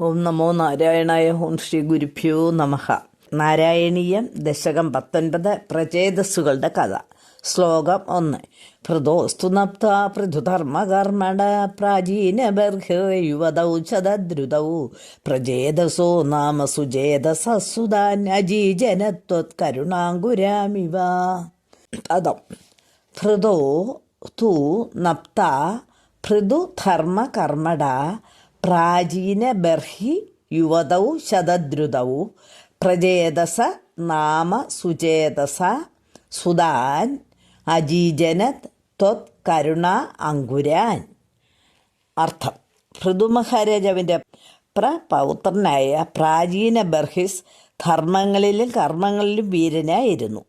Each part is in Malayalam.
ഓം നമോ നാരായണായ ഓം ശ്രീ ഗുരുഭ്യോ നമഹ നാരായണീയം ദശകം പത്തൊൻപത് പ്രചേതസ്സുകളുടെ കഥ. ശ്ലോകം ഒന്ന്. പൃഥോസ്തു നപ്ത പൃഥുധർമ്മകർമ്മണ പ്രാചീന ബർഹയുവതൗ ചതദ്രുതൗ. പ്രചേതസോ നാമ സുചേതസസുതാൻ അജീജനത്വത്കരുണാങ്കുരാമിവ പദം. ഭൃതോ തു നപ്ത ഭൃതുധർമ്മകർമ്മട പ്രാചീന ബർഹി യുവതൗ ശതദ്രുതൗ പ്രചേതസ നാമ സുചേതസ സുതാൻ അജീജനത് ത്വത് കരുണ അങ്കുരാൻ. അർത്ഥം ഋതുമഹാരാജാവിന്റെ പ്രപൗത്രനായ പ്രാചീന ബർഹിസ് ധർമ്മങ്ങളിലും കർമ്മങ്ങളിലും വീരനായിരുന്നു.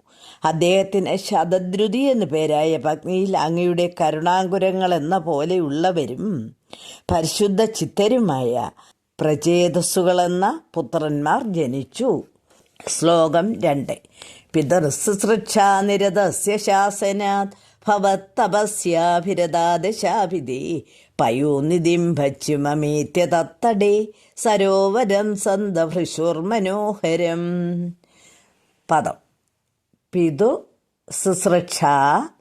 അദ്ദേഹത്തിന് ശതദ്രുതി എന്നു പേരായ പത്നിയിൽ അങ്ങയുടെ കരുണാങ്കുരങ്ങൾ എന്ന പോലെയുള്ളവരും പരിശുദ്ധ ചിത്തരുമായ പ്രചേതസ്സുകളെന്ന പുത്രന്മാർ ജനിച്ചു. ശ്ലോകം രണ്ട്. പിതൃശുശ്രൂക്ഷാനിരതസ്യ ശാസനാത് ഭവത്തപസ്യാഭിരതാദശാഭിധി പയോനിധിം ഭച്ചുമമീത്യ തത്തടേ സരോവരം സന്തഭൃശുർമനോഹരം പദം. പിതു ശുശ്രൂക്ഷ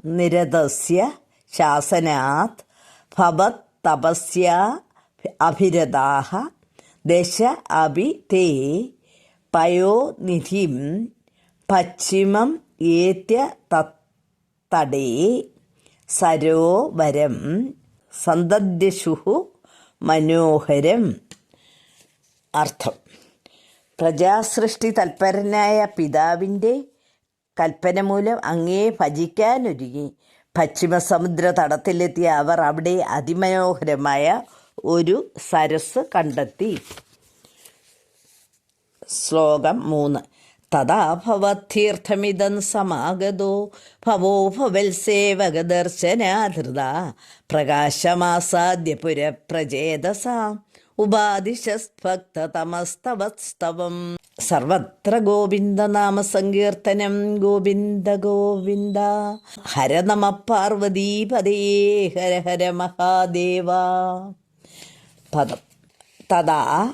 നിരതസ്യ ശാസനാത് ഭവത് തപസ്യ അഭിരതാഹ ദശ അഭി തേ പയോനിധിം പശ്ചിമം ഏത്യ തടേ സരോവരം സന്തദ്യശുഹു മനോഹരം. അർത്ഥം. പ്രജാസൃഷ്ടി തൽപരനായ പിതാവിന്റെ കൽപ്പന മൂലം അങ്ങേ ഭജിക്കാനൊരുങ്ങി. പശ്ചിമസമുദ്ര തടത്തിലെത്തിയ അവർ അവിടെ അതിമനോഹരമായ ഒരു സരസ് കണ്ടെത്തി. ശ്ലോകം മൂന്ന്. തഥാ ഭവത്തീർത്ഥമിതം സമാഗതോ ഭവോ ഭവത്സേവകദർശനാധൃത പ്രകാശമാസാദ്യ പുരപ്രചേതസാം. ഉപാദിശസ്ഭക്തതമസ്തവസ്തവം സർവത്ര ഗോവിന്ദനാമ സങ്കീർത്തനം ഗോവിന്ദ ഗോവിന്ദ. ഹര നമ പാർവതീപദേ ഹര ഹര മഹാദേവ. പദം. തഥാ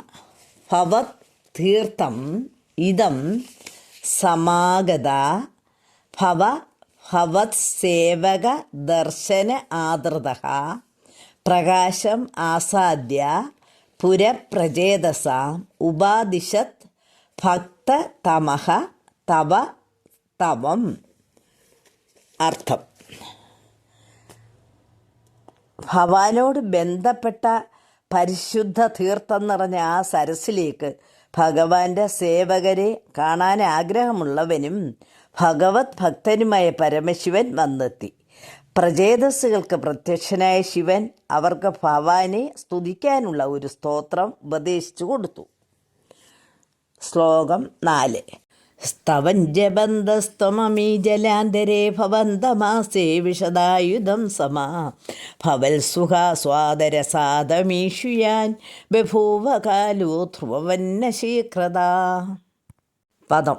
ഭവത് തീർത്ഥം. ഇതം സമാഗത. ഭവ ഭവത് സേവക ദർശന ആദൃത. പ്രകാശം ആസാദ്യ. പുരപ്രചേതസ ഉപാദിശത് ഭക്തതമഹ തവ തവം. അർത്ഥം. ഭവാനോട് ബന്ധപ്പെട്ട പരിശുദ്ധ തീർത്ഥം നിറഞ്ഞ ആ സരസിലേക്ക് ഭഗവാന്റെ സേവകരെ കാണാൻ ആഗ്രഹമുള്ളവനും ഭഗവത് ഭക്തനുമായ പരമശിവൻ വന്നെത്തി. പ്രചേതസ്സുകൾക്ക് പ്രത്യക്ഷനായ ശിവൻ അവർക്ക് ഭവാനെ സ്തുതിക്കാനുള്ള ഒരു സ്തോത്രം ഉപദേശിച്ചു കൊടുത്തു. ശ്ലോകം നാല്. സ്തവം ജബന്ധസ്ത്വമീ ജലാന്തരേ ഭവന്തമാസേ വിശദായുധം സമാ. ഭവൽ സുഖാസ്വാദരസാദമീഷുയാൻ ബഭൂവകാലോ ധ്രുവവന്ന ശീഘ്രത പദം.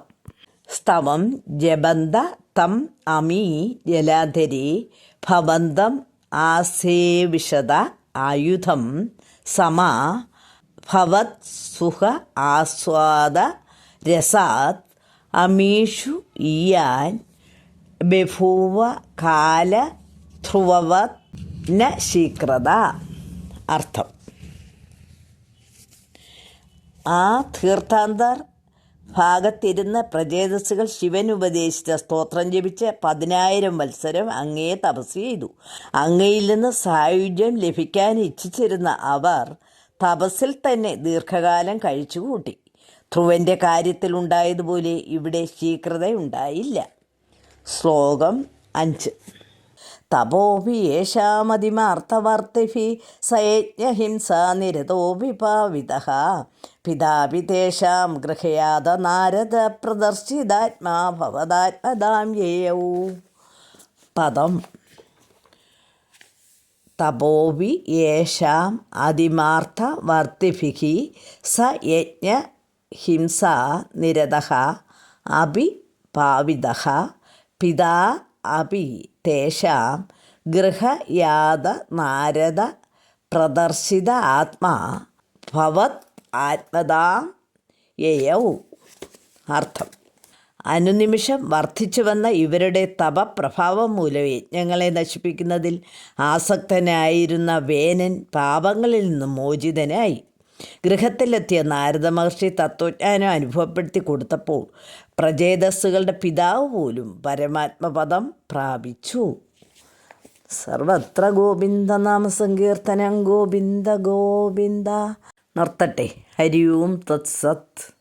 സ്തവം ജബന്ത തം അമീ ജലാധരി ഭവന്തം ആസേവിഷത ആയുധം സമാ ഭവത് സുഖ ആസ്വാദ രസാത് അമീഷു ഇയാൻ ബഭൂവ കാല ധ്രുവവത് ന ശീക്രത അർത്ഥം. ആ തീർത്ഥാന്തർ ഭാഗത്തിരുന്ന പ്രചേതസ്സുകൾ ശിവൻ ഉപദേശിച്ച സ്തോത്രം ജപിച്ച് പതിനായിരം മത്സരം അങ്ങയെ തപസ് ചെയ്തു. അങ്ങയിൽ നിന്ന് സായുജ്യം ലഭിക്കാൻ ഇച്ഛിച്ചിരുന്ന അവർ തപസ്സിൽ തന്നെ ദീർഘകാലം കഴിച്ചുകൂട്ടി. ധ്രുവന്റെ കാര്യത്തിലുണ്ടായതുപോലെ ഇവിടെ ശീഘ്രതയുണ്ടായില്ല ശ്ലോകം അഞ്ച്. തപോപി യേശാമതിമാർത്ഥവർത്തിഭി സയജ്ഞഹിംസാ നിരതോപി പാവിത പിതാപി തേഷാം ഗൃഹയാത നാരദ പ്രദർശിതാത്മാ ഭവതാത്മതാം യേയൗ. പദം. തപോവി യേഷാം അതിമാർത്ഥ വർത്തിഭി സ യജ്ഞ ഹിംസ നിരത അഭി പാവിത പിതാ അഭി തേഷാം ഗൃഹയാത നാരദ പ്രദർശിത ആത്മാ ഭവത് ആത്മതാം യയൗ. അർത്ഥം. അനുനിമിഷം വർദ്ധിച്ചു വന്ന ഇവരുടെ തപപ്രഭാവം മൂലം യജ്ഞങ്ങളെ നശിപ്പിക്കുന്നതിൽ ആസക്തനായിരുന്ന വേനൻ പാപങ്ങളിൽ നിന്നും മോചിതനായി. ഗൃഹത്തിലെത്തിയ നാരദ മഹർഷി തത്വജ്ഞാനം അനുഭവപ്പെടുത്തി കൊടുത്തപ്പോൾ പ്രജേതസ്സുകളുടെ പിതാവ് പോലും പരമാത്മപദം പ്രാപിച്ചു. സർവത്ര ഗോവിന്ദ നാമസങ്കീർത്തനം ഗോവിന്ദ ഗോവിന്ദ. നിർത്തട്ടെ. ഹരി ഓം തത്സത്ത്